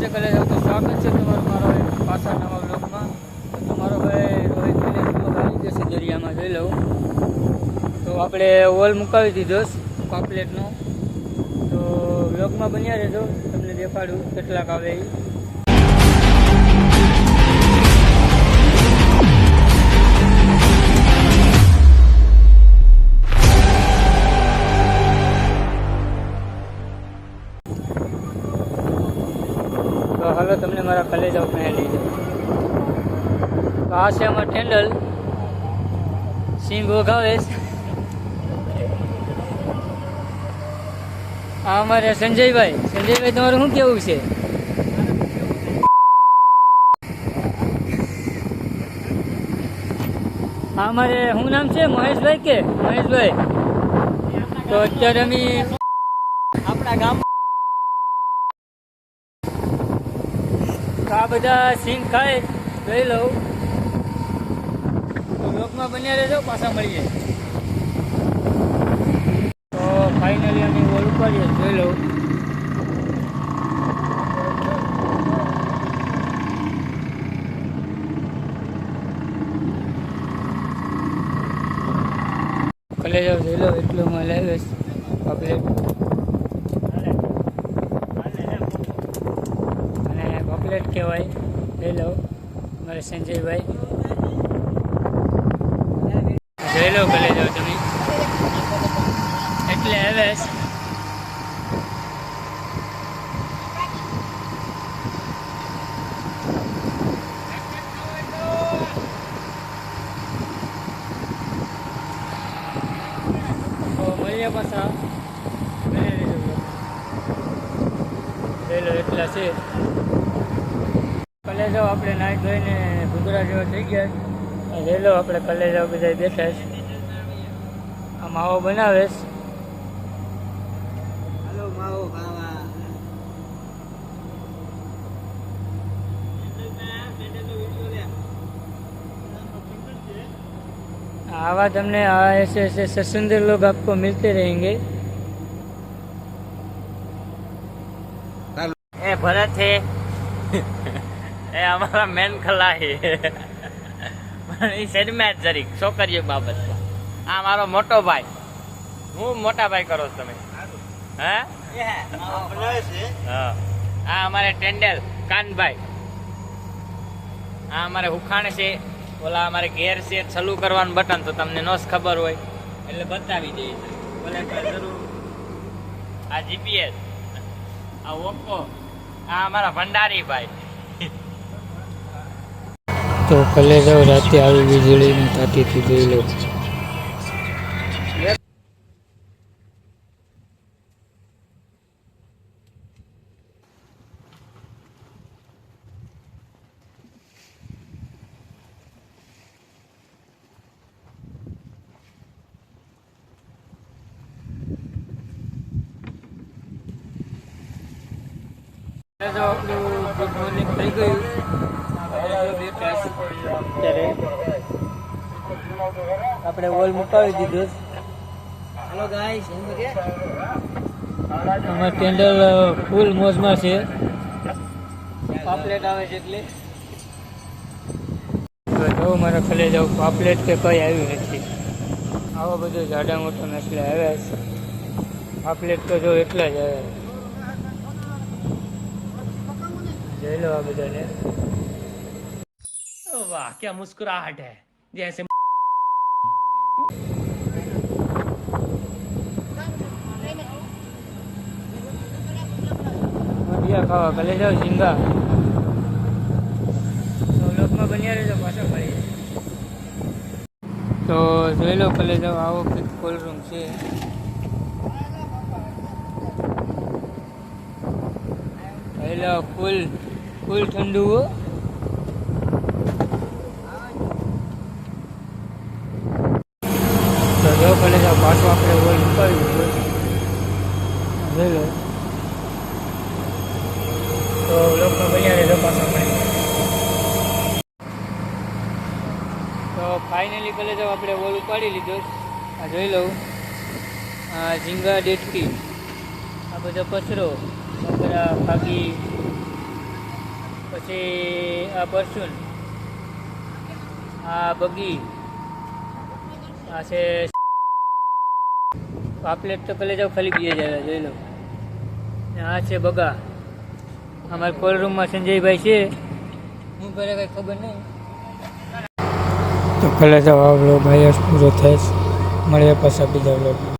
જે કરે છે, તો સ્વાગત છે તમારું મારો પાછા નવા બ્લોગમાં તો મારો ભાઈ રોહિત આવી જશે દરિયામાં, જોઈ લઉં. તો આપણે ઓલ મુકાવી દીધો પાપલેટનો તો બ્લોગમાં બન્યા રહેજો, તમને દેખાડું કેટલાક આવે એ કલેજા ઉપર લઈ તો આ સિંહ છે. આ અમારે સંજયભાઈ. સંજયભાઈ, તમારું શું કેવું છે? અમારે શું નામ છે? મહેશભાઈ કે? મહેશભાઈ. તો અત્યારે અમે આપણા ગામ આ બધા સિંગ ખાય, લઈ લઉં. તો લોકમાં બન્યા રહેજો, પાછા મળીએ. તો ફાઇનલી અમે વોલ ઉપર જોઈ લઉં. કલે જાવ જોઈ લો એટલું માં લાવીશ આપણે પોપલેટ કહેવાય. લઈ લો. મારે સંજયભાઈ. જોઈ લો ભલે જાઓ તમે. એટલે હવે મળીએ પાછા. લઈ લેજો એટલા છે. કલેજાઓ આપણે નાહી ધોઈને ભૂગરા જેવા થઈ ગયા રેલો આપણે કલેજાઓ બધા બેઠા છે આ માવો બનાવે છે હાલો માવો ખાવા आवा हमने ऐसे ऐसे ससुंदर लोग आपको मिलते रहेंगे એ ભરત છે એ અમારા મેન ખલાહી. પણ એ સેડમેટ જરીક, છોકરીઓ બાબત. આ મારો મોટો ભાઈ. હું મોટા ભાઈ કરો તમે? હે? હા. આ અમારે ટેન્ડેલ, કાનભાઈ. આ અમારે હુખાણ છે. ઓલા અમારે ઘેર છે, છલું કરવાનું બટન, તો તમને નોસ ખબર હોય. એટલે બતાવી દઈએ. આ જીપીએસ આ ઓપ્પો આ અમારા ભંડારી ભાઈ તો કલેજાઓ રાતે આવી વીજળીની તાતીથી જોઈ લો. જો આપણું ગુડ મોર્નિંગ થઈ ગયું. આપણે ઓલ મુકાવી દીધો હેલો ગાઈસ એમ કે. અમાર ટેન્ડર ફૂલ મોજમાં છે. પાપલેટ આવે છે એટલે. જો મારા ખલે જાવ પાપલેટ કે કઈ આવ્યું નથી. આવો બધો જાડા મોટા એટલે આવ્યા છે. પાપલેટ તો જો એટલા જ આવ્યા જોઈ લો આ બધાને. વાહ क्या मुस्कुराहट है जैसे મંડિયા ખાવા કલે જાવ ઝીંગા તો લોકમાં બન્યા રહેજો પાછા મળી તો જોઈ લો કલે જાવ આવો કંઈક કોલ્ડ રૂમ છે જોઈ લો ફૂલ ફૂલ ઠંડુ ફાઇનલી કલે જો આપણે ઓલ ઉપાડી લીધો. આ જોઈ લઉં. આ ઝીંગા ડેટકી. આ બધો કચરો બકરા ફાગી, પછી આ પરસુન આ બગી, આ છે પાપલેટ તો પેલે જાવ ખાલી બીજે જાય જોઈ લો આ છે બગા. અમારા કોલ રૂમમાં સંજયભાઈ છે. હું પેલે કંઈ ખબર નહીં. પેલા તો આ બ્લોગ ભાઈ પૂરો થાય મળીએ પાછા બીજા બ્લોગમાં